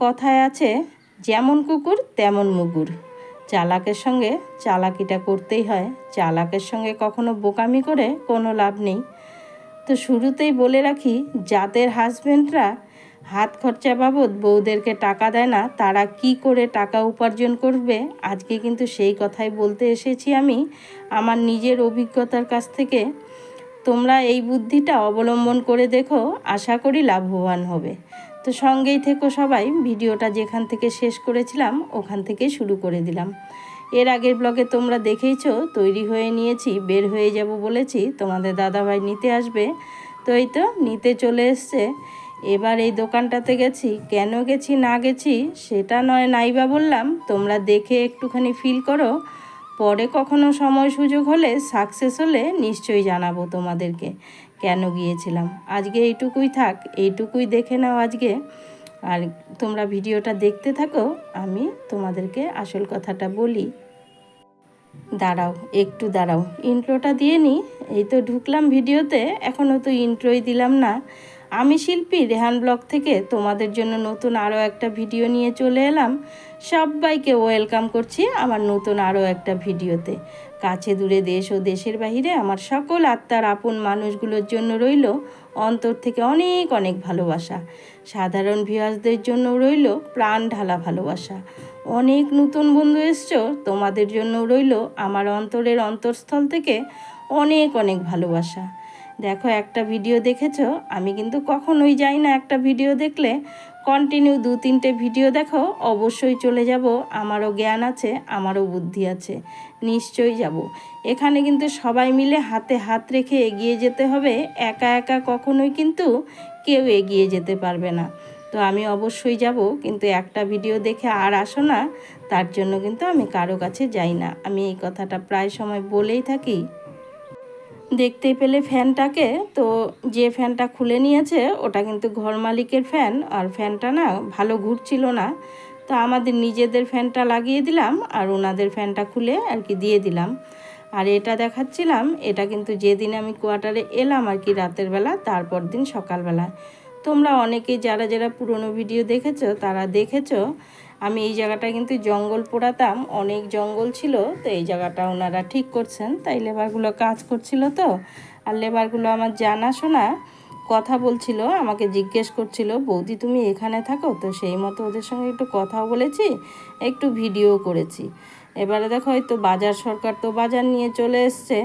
কথায় আছে, যেমন কুকুর, তেমন মুগুর। চালাকের সঙ্গে চালাকিটা করতেই হয়। চালাকের সঙ্গে কখনো বোকামি করে কোনো লাভ নেই। তো শুরুতেই বলে রাখি, যাদের হাজব্যান্ডরা হাত খরচা বাবদ বউদেরকে টাকা দেয় না, তারা কি করে টাকা উপার্জন করবে? আজকে কিন্তু সেই কথাই বলতে এসেছি আমি। আমার নিজের অভিজ্ঞতার কাছ থেকে। তোমরা এই বুদ্ধিটা অবলম্বন করে দেখো, আশা করি লাভবান হবে। তো সঙ্গেই থেকো সবাই, ভিডিওটা যেখান থেকে শেষ করেছিলাম ওখান থেকে শুরু করে দিলাম। এর আগের ব্লগে তোমরা দেখেইছো, তৈরি হয়ে নিয়েছি, বের হয়ে যাব বলেছি, তোমাদের দাদাভাই নিতে আসবে। তো এই তো, নিতে চলে এসছে। এবার এই দোকানটাতে গেছি। কেন গেছি, না গেছি, সেটা নয়, নাইবা বললাম, তোমরা দেখে একটুখানি ফিল করো। পরে কখনো সময় সুযোগ হলে সাকসেস হলে নিশ্চয়ই জানাব তোমাদেরকে। কেন গিয়েছিলাম? আজকে এইটুকুই থাক, এইটুকুই দেখে নাও আজকে। আর তোমরা ভিডিওটা দেখতে থাকো, আমি তোমাদেরকে আসল কথাটা বলি। দাঁড়াও, একটু দাঁড়াও। ইন্ট্রোটা দিয়ে নিই এই তো ঢুকলাম ভিডিওতে, এখনও তো ইন্ট্রোই দিলাম না। আমি শিল্পী রেহান ব্লগ থেকে তোমাদের জন্য নতুন আরও একটা ভিডিও নিয়ে চলে এলাম। সবাইকে ওয়েলকাম করছি আমার নতুন আরও একটা ভিডিওতে। কাছে দূরে দেশ ও দেশের বাহিরে আমার সকল আত্মার আপন মানুষগুলোর জন্য রইল অন্তর থেকে অনেক অনেক ভালোবাসা। সাধারণ ভিউয়ার্সদের জন্য রইল প্রাণ ঢালা ভালোবাসা। অনেক নতুন বন্ধু এসছো, তোমাদের জন্য রইল আমার অন্তরের অন্তরস্থল থেকে অনেক অনেক ভালোবাসা। দেখো, একটা ভিডিও দেখেছ? আমি কিন্তু কখনোই যাই না একটা ভিডিও দেখলে। কন্টিনিউ দু তিনটে ভিডিও দেখো, অবশ্যই চলে যাব। আমারও জ্ঞান আছে, আমারও বুদ্ধি আছে, নিশ্চয়ই যাব। এখানে কিন্তু সবাই মিলে হাতে হাত রেখে এগিয়ে যেতে হবে। একা একা কখনোই কিন্তু কেউ এগিয়ে যেতে পারবে না। তো আমি অবশ্যই যাব, কিন্তু একটা ভিডিও দেখে আর আসো না। তার জন্য কিন্তু আমি কারও কাছে যাই না। আমি এই কথাটা প্রায় সময় বলেই থাকি। দেখতে পেলে ফ্যানটাকে, তো যে ফ্যানটা খুলে নিয়েছে, ওটা কিন্তু ঘর মালিকের ফ্যান, আর ফ্যানটা না ভালো ঘুরছিল না। তো আমাদের নিজেদের ফ্যানটা লাগিয়ে দিলাম, আর ওনাদের ফ্যানটা খুলে আর কি দিয়ে দিলাম। আর এটা দেখাচ্ছিলাম, এটা কিন্তু যেদিন আমি কোয়ার্টারে এলাম আর কি রাতের বেলা, তারপর দিন সকালবেলা। তোমরা অনেকেই যারা যারা পুরনো ভিডিও দেখেছ, তারা দেখেছ আমি এই জায়গাটা কিন্তু জঙ্গল পোড়াতাম, অনেক জঙ্গল ছিল, তো এই জায়গাটা ওনারা ঠিক করছেন। তাই লেবারগুলো কাজ করছিল তো। আর লেবারগুলো আমার জানাশোনা কথা বলছিল, আমাকে জিজ্ঞেস করছিল, বৌদি, তুমি এখানে থাকো? তো সেই মতো ওদের সঙ্গে একটু কথাও বলেছি, একটু ভিডিও করেছি। এবারে দেখো হয়তো বাজার সরকার তো বাজার নিয়ে চলে এসছে।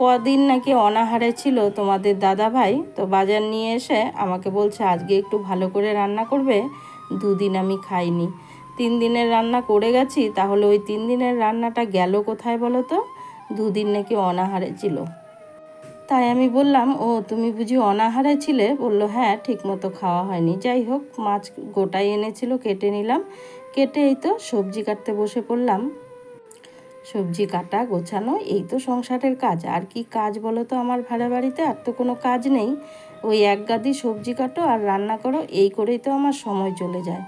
কদিন নাকি অনাহারে ছিল তোমাদের দাদা ভাই, তো বাজার নিয়ে এসে আমাকে বলছে, আজকে একটু ভালো করে রান্না করবে, দুদিন আমি খাইনি। তিন দিনের রান্না করে গেছি, তাহলে ওই তিন দিনের রান্নাটা গেল কোথায় বলো তো? দুদিন নাকি অনাহারে ছিল। তাই আমি বললাম, ও, তুমি বুঝি অনাহারে ছিলে? বলল হ্যাঁ ঠিক মতো খাওয়া হয়নি। যাই হোক, মাছ গোটাই এনেছিল, কেটে নিলাম। কেটে এই তো সবজি কাটতে বসে পড়লাম। সবজি কাটা, গোছানো, এই তো সংসারের কাজ। আর কি কাজ বলো তো আমার ভাড়া বাড়িতে? আর তো কোনো কাজ নেই। ওই এক গাদি সবজি কাটো আর রান্না করো, এই করেই তো আমার সময় চলে যায়।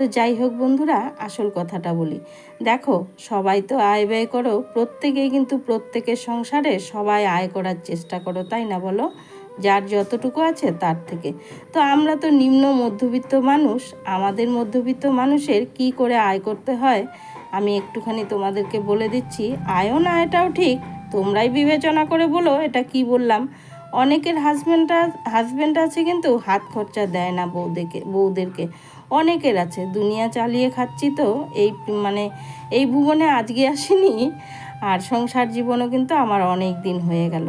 তো যাই হোক বন্ধুরা, আসল কথাটা বলি। দেখো, সবাই তো আয় ব্যয় করো, প্রত্যেকেই কিন্তু প্রত্যেকের সংসারে সবাই আয় করার চেষ্টা করো, তাই না বলো? যার যতটুকু আছে তার থেকে। তো আমরা তো নিম্ন মধ্যবিত্ত মানুষ, আমাদের মধ্যবিত্ত মানুষের কি করে আয় করতে হয়? আমি একটুখানি তোমাদেরকে বলে দিচ্ছি, আয়ও না এটাও ঠিক, তোমরাই বিবেচনা করে বলো, এটা কি বললাম? অনেকের হাজব্যান্ডটা হাজব্যান্ড আছে কিন্তু হাত খরচা দেয় না বৌদেরকে বউদেরকে। অনেকের আছে, দুনিয়া চালিয়ে খাচ্ছি তো, এই মানে এই ভুবনে আজকে আসিনি, আর সংসার জীবনও কিন্তু আমার অনেক দিন হয়ে গেল।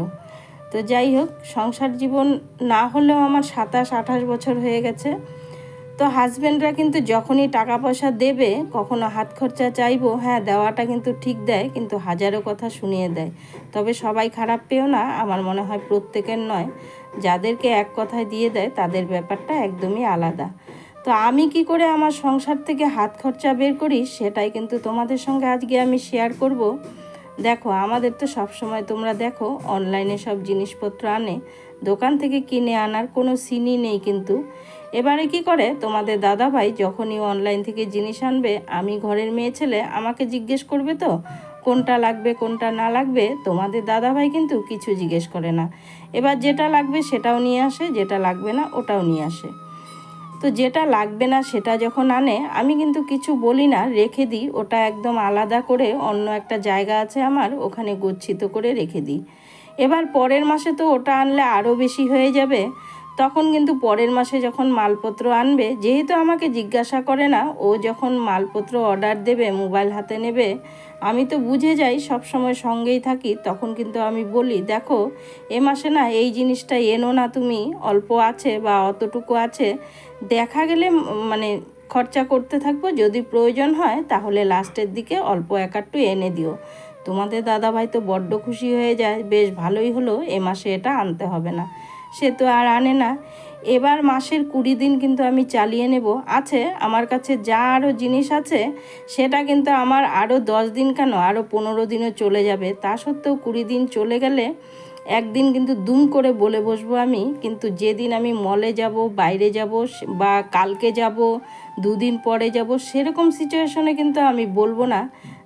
তো যাই হোক, সংসার জীবন না হলেও আমার সাতাশ আঠাশ বছর হয়ে গেছে। তো হাজব্যান্ডরা কিন্তু যখনই টাকা পয়সা দেবে, কখনো হাত খরচা চাইব হ্যাঁ দেওয়াটা কিন্তু ঠিক দেয়, কিন্তু হাজারো কথা শুনিয়ে দেয়। তবে সবাই খারাপ পেও না, আমার মনে হয় প্রত্যেকের নয়। যাদেরকে এক কথায় দিয়ে দেয়, তাদের ব্যাপারটা একদমই আলাদা। তো আমি কি করে আমার সংসার থেকে হাত খরচা বের করি, সেটাই কিন্তু তোমাদের সঙ্গে আজকে আমি শেয়ার করব। দেখো, আমাদের তো সব সময় তোমরা দেখো অনলাইনে সব জিনিসপত্র আনে। দোকান থেকে কিনে আনার কোনো সিনই নেই কিন্তু। এবারে কি করে? তোমাদের দাদা ভাই যখনই অনলাইন থেকে জিনিস আনবে, আমি ঘরের মেয়ে ছেলে, আমাকে জিজ্ঞেস করবে তো, কোনটা লাগবে, কোনটা না লাগবে? তোমাদের দাদা ভাই কিন্তু কিছু জিজ্ঞেস করে না। এবার যেটা লাগবে সেটাও নিয়ে আসে, যেটা লাগবে না ওটাও নিয়ে আসে। তো যেটা লাগবে না সেটা যখন আনে, আমি কিন্তু কিছু বলি না, রেখে দিই, ওটা একদম আলাদা করে অন্য একটা জায়গা আছে আমার, ওখানে গচ্ছিত করে রেখে দিই। এবার পরের মাসে তো ওটা আনলে আরও বেশি হয়ে যাবে। তখন কিন্তু পরের মাসে যখন মালপত্র আনবে, যেহেতু আমাকে জিজ্ঞাসা করে না, ও যখন মালপত্র অর্ডার দেবে মোবাইল হাতে নেবে, আমি তো বুঝে যাই সব সময় সঙ্গেই থাকি, তখন কিন্তু আমি বলি, দেখো, এ মাসে না এই জিনিসটা এনো না তুমি, অল্প আছে বা অতটুকু আছে, দেখা গেলে মানে খরচা করতে থাকব, যদি প্রয়োজন হয়, তাহলে লাস্টের দিকে অল্প এক আধটু এনে দিও। তোমাদের দাদাভাই তো বড্ড খুশি হয়ে যায়, বেশ ভালোই হলো, এ মাসে এটা আনতে হবে না। সে তো আর আনে না। এবার মাসের কুড়ি দিন কিন্তু আমি চালিয়ে নেব। আছে, আমার কাছে যা আরও জিনিস আছে, সেটা কিন্তু আমার আরও দশ দিন কেন আরও পনেরো দিনও চলে যাবে। তা সত্ত্বেও কুড়ি দিন চলে গেলে একদিন কিন্তু দুম করে বলে বসবো আমি। কিন্তু যেদিন আমি মলে যাব, বাইরে যাব বা কালকে যাব, দুদিন পরে যাব, সেরকম সিচুয়েশনে কিন্তু আমি বলব না।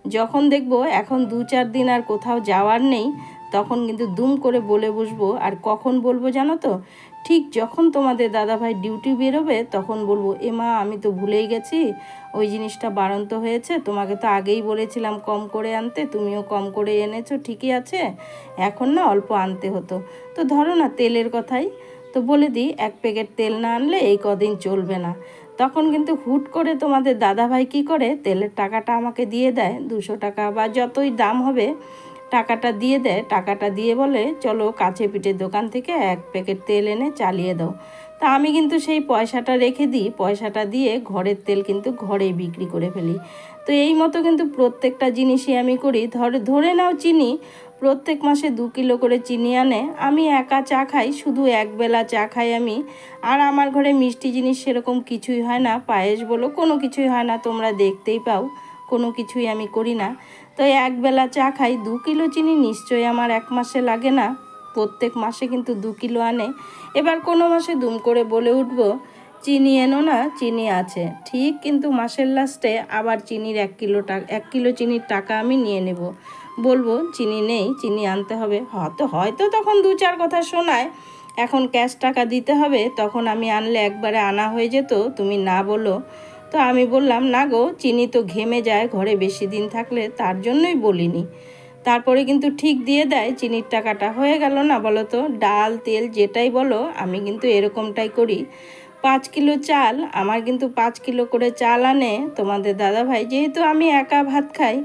যখন দেখব এখন দু চার দিন আর কোথাও যাওয়ার নেই তখন কিন্তু দুম করে বলে বসবো। আর কখন বলব জানো তো? ঠিক যখন তোমাদের দাদাভাই ডিউটি বেরোবে, তখন বলব, এ মা, আমি তো ভুলেই গেছি। ওই জিনিসটা বাড়ন্ত হয়েছে। তোমাকে তো আগেই বলেছিলাম কম করে আনতে, তুমিও কম করে এনেছো, ঠিকই আছে। এখন না অল্প আনতে হতো। তো ধরো না তেলের কথাই। তো বলে দিই, এক প্যাকেট তেল না আনলে এই কদিন চলবে না। তখন কিন্তু হুট করে তোমাদের দাদাভাই কি করে? তেলের টাকাটা আমাকে দিয়ে দেয়। দুশো টাকা বা যতই দাম হবে টাকাটা দিয়ে দেয়, টাকাটা দিয়ে বলে, চলো কাছে পিঠের দোকান থেকে এক প্যাকেট তেল এনে চালিয়ে দাও। তা আমি কিন্তু সেই পয়সাটা রেখে দিই, পয়সাটা দিয়ে ঘরের তেল কিন্তু ঘরে বিক্রি করে ফেলি। তো এই মতো কিন্তু প্রত্যেকটা জিনিসই আমি করি। ধরে ধরে নাও চিনি, প্রত্যেক মাসে দু কিলো করে চিনি আনে, আমি একা চা খাই, শুধু একবেলা চা খাই আমি। আর আমার ঘরে মিষ্টি জিনিস সেরকম কিছুই হয় না, পায়েস বলো, কোনো কিছুই হয় না, তোমরা দেখতেই পাও। কোনো কিছুই আমি করি না। তো একবেলা চা খাই, দু কিলো চিনি নিশ্চয়ই আমার এক মাসে লাগে না। প্রত্যেক মাসে কিন্তু দু কিলো আনে। এবার কোনো মাসে দুম করে বলে উঠব, চিনি এনো না, চিনি আছে। ঠিক কিন্তু মাসের লাস্টে আবার চিনির এক কিলো টাকা এক কিলো চিনির টাকা আমি নিয়ে নেব। বলব, চিনি নেই, চিনি আনতে হবে। হয়তো হয়তো তখন দু চার কথা শোনায়। এখন ক্যাশ টাকা দিতে হবে, তখন আমি আনলে একবারে আনা হয়ে যেত। তুমি না বলো। তো আমি বললাম, না গো, চিনি তো ঘেমে যায়, ঘরে বেশি দিন থাকলে তার জন্যই বলিনি। তারপরে কিন্তু ঠিক দিয়ে দেয়, চিনির টাকাটা হয়ে গেল না বলো তো? ডাল, তেল যেটাই বলো, আমি কিন্তু এরকমটাই করি। পাঁচ কিলো চাল, আমার কিন্তু পাঁচ কিলো করে চাল আনে। তোমাদের দাদা ভাই যেহেতু আমি একা ভাত খাই,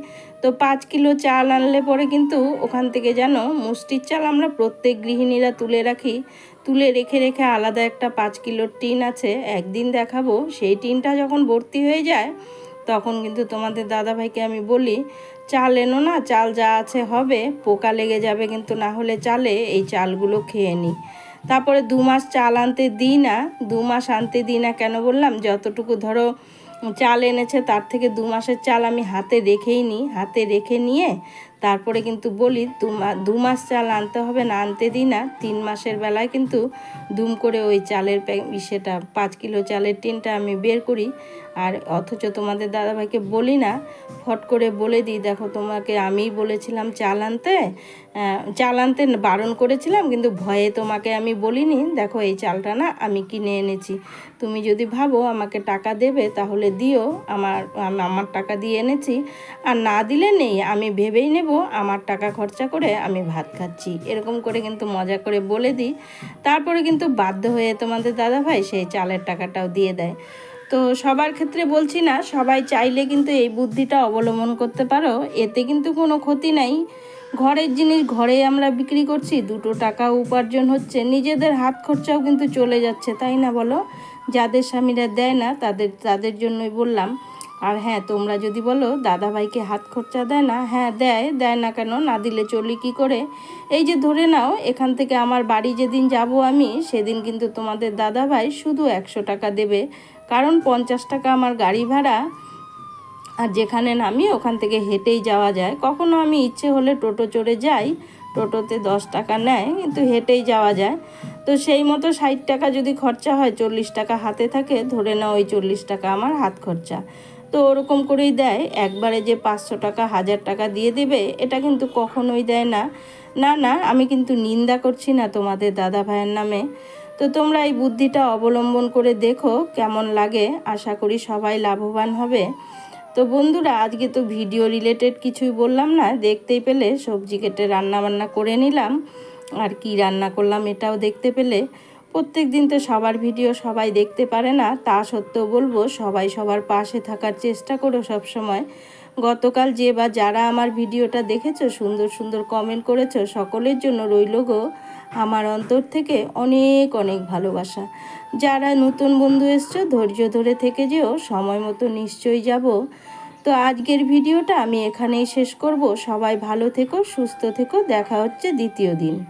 তো পাঁচ কিলো চাল আনলে পরে কিন্তু ওখান থেকে যেন মুষ্টির চাল আমরা প্রত্যেক গৃহিণীরা তুলে রাখি। তুলে রেখে রেখে আলাদা একটা পাঁচ কিলোর টিন আছে, একদিন দেখাবো। সেই টিনটা যখন ভর্তি হয়ে যায়, তখন কিন্তু তোমাদের দাদাভাইকে আমি বলি, চাল এনো না, চাল যা আছে হবে, পোকা লেগে যাবে কিন্তু না হলে চালে এই চালগুলো খেয়ে নিই তারপরে দু মাস চাল আনতে দিই না, দু মাস আনতে দিই না কেন বললাম, যতটুকু ধরো চাল এনেছে, তার থেকে দু মাসের চাল আমি হাতে রেখেই নিই হাতে রেখে নিয়ে তারপরে কিন্তু বলি, দু মাস চাল আনতে হবে, না আনতে দিই না। তিন মাসের বেলায় কিন্তু দুম করে ওই চালের ইসেটা সেটা পাঁচ কিলো চালের টিনটা আমি বের করি। আর অথচ তোমাদের দাদাভাইকে বলি না, ফট করে বলে দিই। দেখো, তোমাকে আমিই বলেছিলাম চাল আনতে চাল আনতে বারণ করেছিলাম, কিন্তু ভয়ে তোমাকে আমি বলিনি। দেখো, এই চালটা না আমি কিনে এনেছি। তুমি যদি ভাবো আমাকে টাকা দেবে, তাহলে দিও। আমার আমার টাকা দিয়ে এনেছি। আর না দিলে নেই, আমি ভেবেই নেব আমার টাকা খরচা করে আমি ভাত খাচ্ছি। এরকম করে কিন্তু মজা করে বলে দিই। তারপরে কিন্তু বাধ্য হয়ে তোমাদের দাদাভাই সেই চালের টাকাটাও দিয়ে দেয়। তো সবার ক্ষেত্রে বলছি না, সবাই চাইলে কিন্তু এই বুদ্ধিটা অবলম্বন করতে পারো। এতে কিন্তু কোনো ক্ষতি নাই। ঘরের জিনিস ঘরে আমরা বিক্রি করছি, দুটো টাকা উপার্জন হচ্ছে। নিজেদের হাত খরচাও কিন্তু চলে যাচ্ছে, তাই না বলো? যাদের স্বামীরা দেয় না, তাদের তাদের জন্যই বললাম। আর হ্যাঁ তোমরা যদি বলো, দাদাভাইকে হাত খরচা দেয় না হ্যাঁ দেয় দেয় না কেন? না দিলে চলি কি করে? এই যে ধরে নাও, এখান থেকে আমার বাড়ি যেদিন যাব আমি, সেদিন কিন্তু তোমাদের দাদাভাই শুধু একশো টাকা দেবে। কারণ পঞ্চাশ টাকা আমার গাড়ি ভাড়া, আর যেখানে নামি ওখান থেকে হেঁটেই যাওয়া যায়। কখনো আমি ইচ্ছে হলে টোটো চড়ে যাই, টোটোতে দশ টাকা নেয়, কিন্তু হেঁটেই যাওয়া যায়। তো সেই মতো ষাট টাকা যদি খরচা হয়, চল্লিশ টাকা হাতে থাকে, ধরে নাও ওই চল্লিশ টাকা আমার হাত খরচা। তো ওরকম করেই দেয়। একবারে যে পাঁচশো টাকা, হাজার টাকা দিয়ে দেবে, এটা কিন্তু কখনোই দেয় না। না না, আমি কিন্তু নিন্দা করছি না তোমাদের দাদা ভাইয়ের নামে। তো তোমরা এই বুদ্ধিটা অবলম্বন করে দেখো কেমন লাগে। আশা করি সবাই লাভবান হবে। তো বন্ধুরা, আজকে তো ভিডিও রিলেটেড কিছুই বললাম না। দেখতেই পেলে, সবজি কেটে রান্না বান্না করে নিলাম। আর কি রান্না করলাম এটাও দেখতে পেলে। প্রত্যেক দিন তো সবার ভিডিও সবাই দেখতে পারে না। তা সত্ত্বেও বলব, সবাই সবার পাশে থাকার চেষ্টা করো সব সময় গতকাল যে বা যারা আমার ভিডিওটা দেখেছ, সুন্দর সুন্দর কমেন্ট করেছ, সকলের জন্য রইল গো। আমার অন্তর থেকে অনেক অনেক ভালোবাসা। যারা নতুন বন্ধু এসছো, ধৈর্য ধরে থেকে যেও, সময় মতো নিশ্চয়ই যাব। তো আজকের ভিডিওটা আমি এখানেই শেষ করব। সবাই ভালো থেকো, সুস্থ থেকো। দেখা হচ্ছে দ্বিতীয় দিন।